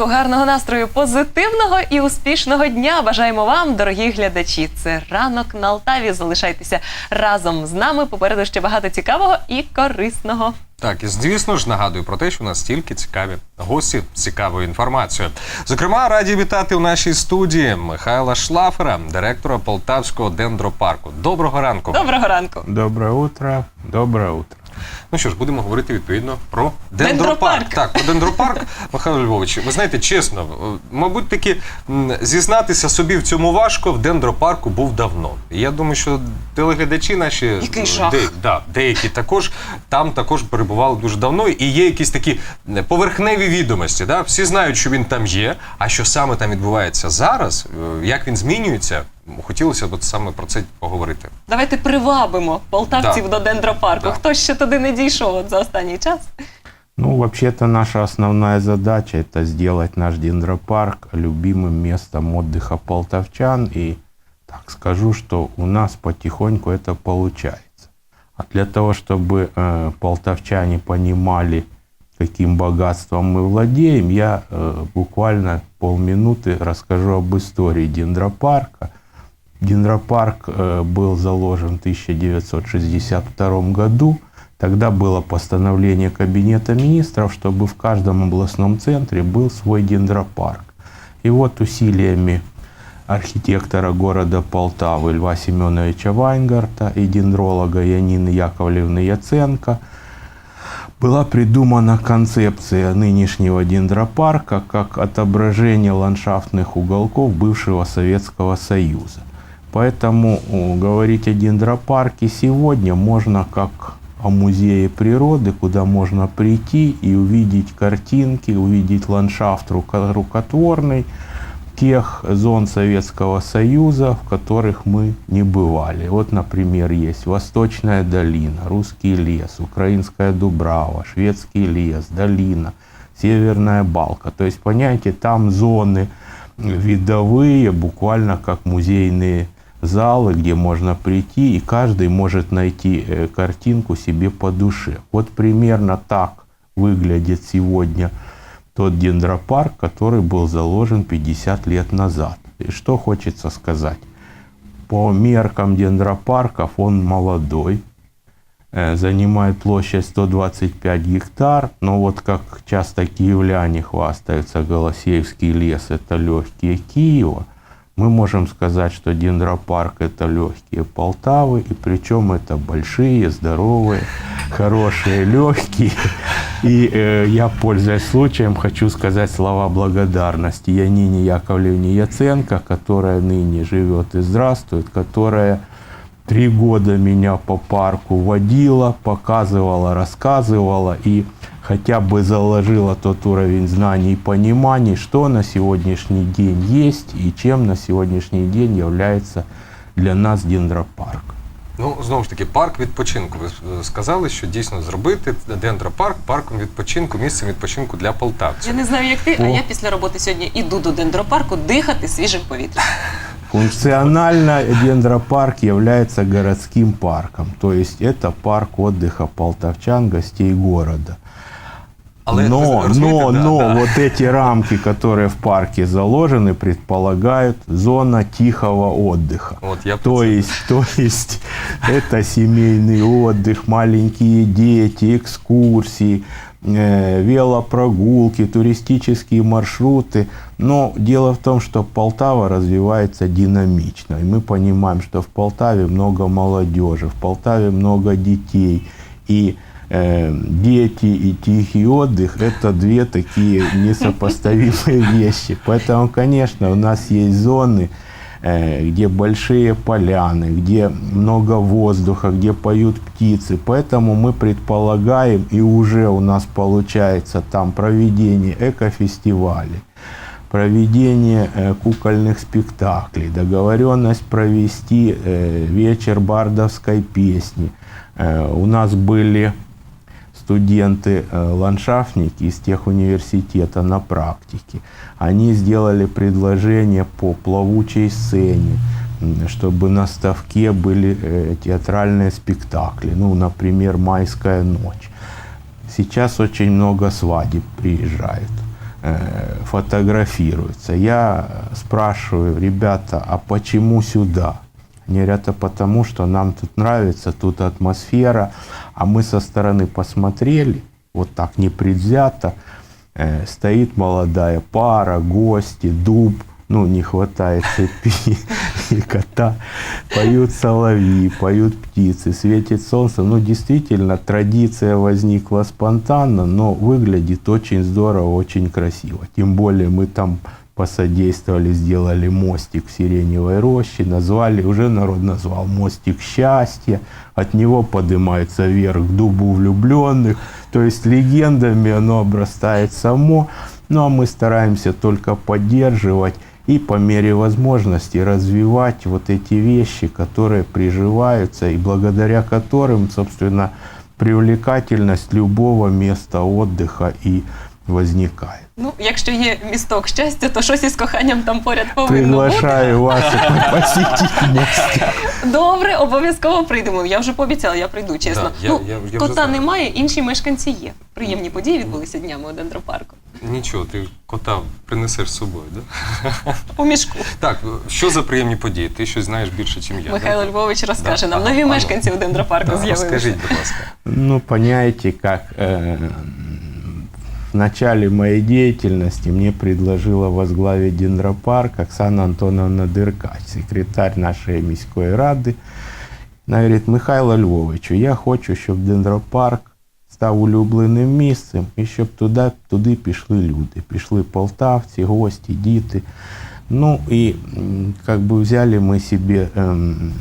ранку, гарного настрою, позитивного і успішного дня. Бажаємо вам, дорогі глядачі. Це ранок на Алтаві. Залишайтеся разом з нами. Попереду ще багато цікавого і корисного. Так, і звісно ж нагадую про те, що у нас стільки цікаві гості з цікавою інформацією. Зокрема, раді вітати у нашій студії Михайла Шлафера, директора Полтавського дендропарку. Доброго ранку. Доброго ранку. Доброе утро. Доброе утро. Ну що ж, будемо говорити відповідно про Дендропарк. дендропарк. Так, про дендропарк, Михайло Львович, ви знаєте, чесно, мабуть, таки зізнатися собі в цьому важко. В дендропарку був давно. І я думаю, що телеглядачі наші Який е, жах. де- да, деякі також там також перебували дуже давно. І є якісь такі поверхневі відомості. Да? Всі знають, що він там є, а що саме там відбувається зараз, е, як він змінюється Хотілося б от саме про це поговорити. Давайте привабимо полтавців Да. до дендропарку. Да. Хто ще туди не дійшов от за останній час? Ну, вообще-то наша основная задача – это сделать наш дендропарк любимым местом отдыха полтавчан. И так скажу, что у нас потихоньку это получается. А для того, чтобы э, полтавчане понимали, каким богатством мы владеем, я э, буквально полминуты расскажу об истории дендропарка. Дендропарк э, был заложен в 1962 году. Тогда было постановление Кабинета министров, чтобы в каждом областном центре был свой дендропарк. И вот усилиями архитектора города Полтавы Льва Семеновича Вайнгарта и дендролога Янины Яковлевны Яценко была придумана концепция нынешнего дендропарка как отображение ландшафтных уголков бывшего Советского Союза. Поэтому говорить о дендропарке сегодня можно как о музее природы, куда можно прийти и увидеть картинки, увидеть ландшафт руко- рукотворный тех зон Советского Союза, в которых мы не бывали. Вот, например, есть Восточная долина, Русский лес, Украинская Дубрава, Шведский лес, долина, Северная Балка. То есть, понимаете, там зоны видовые, буквально как музейные залы, где можно прийти, и каждый может найти э, картинку себе по душе. Вот примерно так выглядит сегодня тот дендропарк, который был заложен 50 лет назад. И что хочется сказать? По меркам дендропарков он молодой, э, занимает площадь 125 гектар, но вот как часто киевляне хвастаются, Голосеевский лес – это легкие Киева, мы можем сказать, что дендропарк – это легкие Полтавы, и причем это большие, здоровые, хорошие, легкие. И э, я, пользуясь случаем, хочу сказать слова благодарности Янине Яковлевне Яценко, которая ныне живет и здравствует, которая три года меня по парку водила, показывала, рассказывала и хотя бы заложила тот уровень знаний и пониманий, что на сегодняшний день есть и чем на сегодняшний день является для нас дендропарк. Ну, знову ж таки, парк відпочинку. Ви е, сказали, що дійсно зробити дендропарк парком відпочинку, місцем відпочинку для полтавців. Я не знаю, як ти, а О. я після роботи сьогодні іду до дендропарку дихати свіжим повітрям. Функционально дендропарк является городским парком, то есть это парк отдыха полтавчан, гостей города. Але но, но, да, но да. вот эти рамки, которые в парке заложены, предполагают зона тихого отдыха. Вот я то есть, то есть это семейный отдых, маленькие дети, экскурсии, э, велопрогулки, туристические маршруты. Но дело в том, что Полтава развивается динамично. И мы понимаем, что в Полтаве много молодежи, в Полтаве много детей. И э, дети и тихий отдых – это две такие несопоставимые вещи. Поэтому, конечно, у нас есть зоны, э, где большие поляны, где много воздуха, где поют птицы. Поэтому мы предполагаем, и уже у нас получается там проведение экофестивалей, проведение э, кукольных спектаклей, договоренность провести вечер бардовской песни. У нас были студенты-ландшафтники из тех университета на практике. Они сделали предложение по плавучей сцене, чтобы на ставке были э, театральные спектакли, ну, например, «Майская ночь». Сейчас очень много свадеб приезжают. э, фотографируются. Я спрашиваю, ребята, а почему сюда? Они говорят, а потому что нам тут нравится, тут атмосфера, а мы со стороны посмотрели, вот так непредвзято, э, стоит молодая пара, гости, дуб, ну, не хватает цепи и кота, поют соловьи, поют птицы, светит солнце. Ну, действительно, традиция возникла спонтанно, но выглядит очень здорово, очень красиво. Тем более мы там посодействовали, сделали мостик в Сиреневой роще, назвали, уже народ назвал мостик счастья, от него поднимается вверх к дубу влюбленных, то есть легендами оно обрастает само, ну а мы стараемся только поддерживать и по мере возможности развивать вот эти вещи, которые приживаются и благодаря которым, собственно, привлекательность любого места отдыха и возникает. Ну, якщо є місток щастя, то щось із коханням там поряд повинно бути. Приглашаю вас. Добре, обов'язково прийдемо. Я вже пообіцяла, я прийду, чесно. Да, я- ну, я- я кота знаю. немає, інші мешканці є. Приємні події відбулися днями у дендропарку. Нічого, ти кота принесеш з собою, да? У мішку. Так, що за приємні події? Ти щось знаєш більше, ніж я. Михайло да? Львович розкаже Да. нам. Нові а мешканці у дендропарку Да, з'явилися. Розкажіть, будь ласка. Ну, понимаете, как э, в начале моей деятельности мне предложила возглавить Дендропарк Оксана Антоновна Дыркач, секретарь нашей міської ради. Вона говорить, Михайло Львовичу, я хочу, щоб Дендропарк став улюбленим місцем і щоб туди, туди пішли люди. Пішли полтавці, гості, діти. Ну и м, как бы взяли мы себе эм,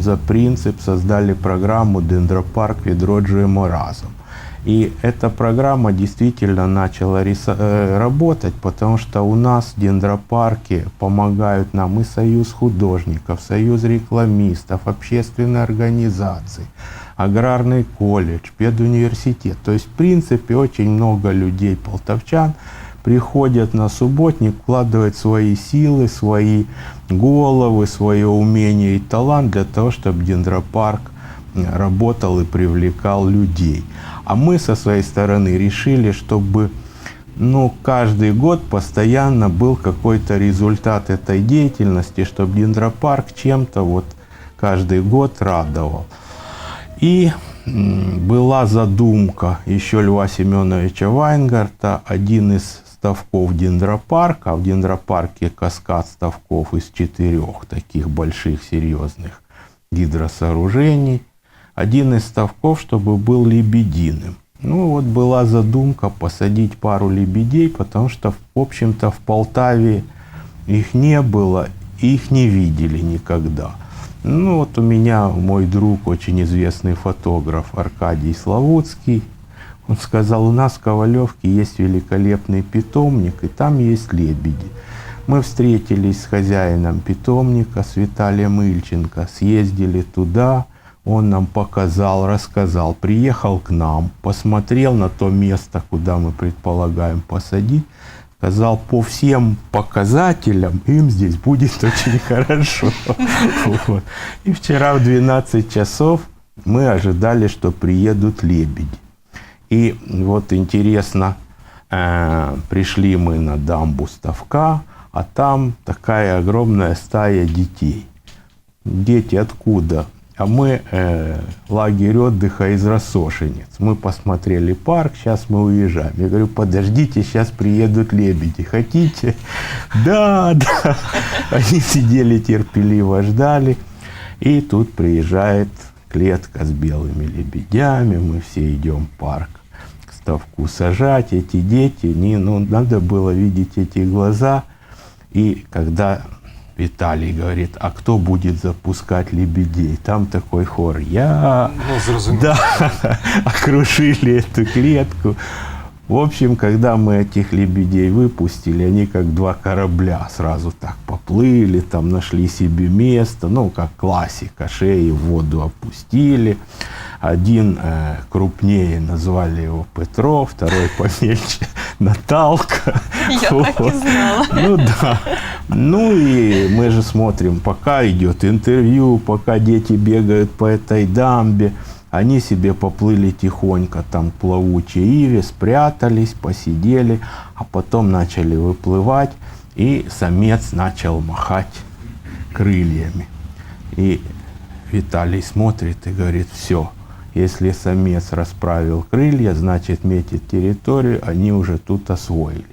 за принцип, создали программу «Дендропарк відроджуємо разом». И эта программа действительно начала э, работать, потому что у нас в дендропарке помогают нам и Союз художников, Союз рекламистов, общественные организации, аграрный колледж, педуниверситет. То есть, в принципе, очень много людей, полтавчан, приходят на субботник, вкладывают свои силы, свои головы, свое умение и талант для того, чтобы дендропарк работал и привлекал людей. А мы со своей стороны решили, чтобы ну, каждый год постоянно был какой-то результат этой деятельности, чтобы дендропарк чем-то вот каждый год радовал. И была задумка еще Льва Семеновича Вайнгарта, один из ставков дендропарка, в дендропарке каскад ставков из четырех таких больших серьезных гидросооружений. Один из ставков, чтобы был лебединым. Ну вот была задумка посадить пару лебедей, потому что, в общем-то, в Полтаве их не было, их не видели никогда. Ну вот у меня мой друг, очень известный фотограф Аркадий Славутский, он сказал, у нас в Ковалевке есть великолепный питомник, и там есть лебеди. Мы встретились с хозяином питомника, с Виталием Ильченко, съездили туда, он нам показал, рассказал, приехал к нам, посмотрел на то место, куда мы предполагаем посадить, сказал, по всем показателям им здесь будет очень хорошо. И вчера в 12 часов мы ожидали, что приедут лебеди. И вот интересно, э, пришли мы на дамбу Ставка, а там такая огромная стая детей. Дети откуда? А мы э, лагерь отдыха из Рассошенец. Мы посмотрели парк, сейчас мы уезжаем. Я говорю, подождите, сейчас приедут лебеди. Хотите? Да, да. Они сидели терпеливо, ждали. И тут приезжает клетка с белыми лебедями. Мы все идем в парк ставку сажать. Эти дети, не, ну, надо было видеть эти глаза. И когда Виталий говорит, а кто будет запускать лебедей? Там такой хор. Я... Ну. Да, окружили эту клетку. В общем, когда мы этих лебедей выпустили, они как два корабля сразу так поплыли, там нашли себе место, ну, как классика, шеи в воду опустили. Один э, крупнее назвали его Петров, второй помельче Наталка. Я так и знала. Ну да. Ну и мы же смотрим, пока идет интервью, пока дети бегают по этой дамбе, Они себе поплыли тихонько там к плавучей иве, спрятались, посидели, а потом начали выплывать, и самец начал махать крыльями. И Виталий смотрит и говорит, все, если самец расправил крылья, значит метит территорию, они уже тут освоились.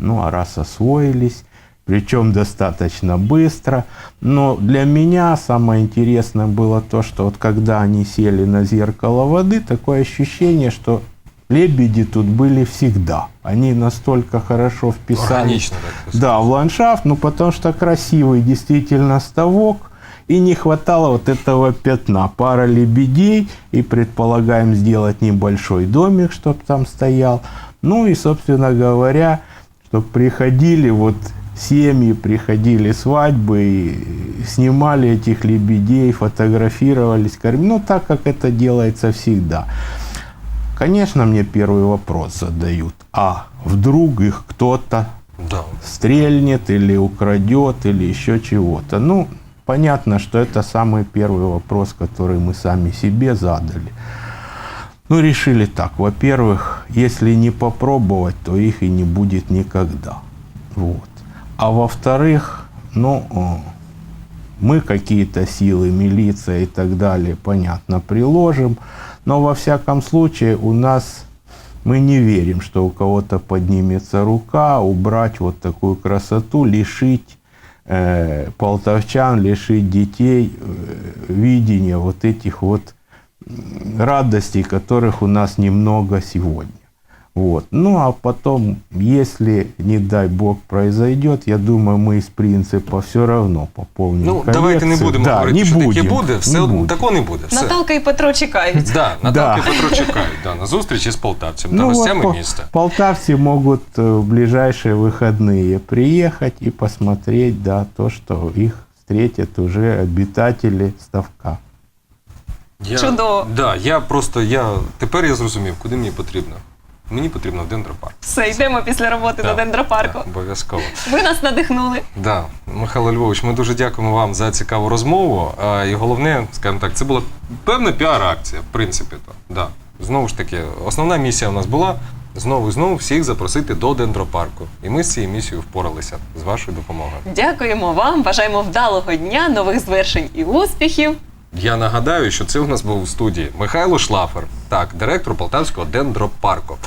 Ну а раз освоились, причем достаточно быстро, но для меня самое интересное было то, что вот когда они сели на зеркало воды, такое ощущение, что лебеди тут были всегда. Они настолько хорошо вписались. Да, в ландшафт, ну потому что красивый действительно ставок, и не хватало вот этого пятна. Пара лебедей, и предполагаем сделать небольшой домик, чтобы там стоял. Ну и, собственно говоря, чтобы приходили вот семьи, приходили свадьбы, и снимали этих лебедей, фотографировались, кормили. Ну, так, как это делается всегда. Конечно, мне первый вопрос задают. А вдруг их кто-то Да. стрельнет или украдет или еще чего-то. Ну, понятно, что это самый первый вопрос, который мы сами себе задали. Ну, решили так. Во-первых, если не попробовать, то их и не будет никогда. Вот. А во-вторых, ну, о, мы какие-то силы, милиция и так далее, понятно, приложим. Но во всяком случае у нас мы не верим, что у кого-то поднимется рука убрать вот такую красоту, лишить э, полтавчан, лишить детей э, видения вот этих вот радостей, которых у нас немного сегодня. Вот. Ну а потом, если, не дай бог, произойдет, я думаю, мы из принципа все равно пополним Ну, давайте не коллекцию. будемо да, говорити, не що будем, таке буде. Все не одно будем. такого не буде. Все. Наталка і Петро чекають. Да, Наталки Да. Петро чекають да, на зустрічі з полтавцем та Ну, вот гостями по- міста. полтавцы могут э, в ближайшие выходные приехать и посмотреть, да, то, что их встретят уже обитатели Ставка. Я, Чудово. Да, я просто я тепер я зрозумів, куди мені потрібно. Мені потрібно в дендропарк. Все, йдемо після роботи до дендропарку. Да, обов'язково. Ви нас надихнули. Да, Михайло Львович, ми дуже дякуємо вам за цікаву розмову. А, і головне, скажімо так, це була певна піар-акція, в принципі. То. Да. Знову ж таки, основна місія у нас була знову і знову всіх запросити до дендропарку. І ми з цією місією впоралися з вашою допомогою. Дякуємо вам, бажаємо вдалого дня, нових звершень і успіхів. Я нагадаю, що це у нас був у студії Михайло Шлафер, так, директор Полтавського дендропарку.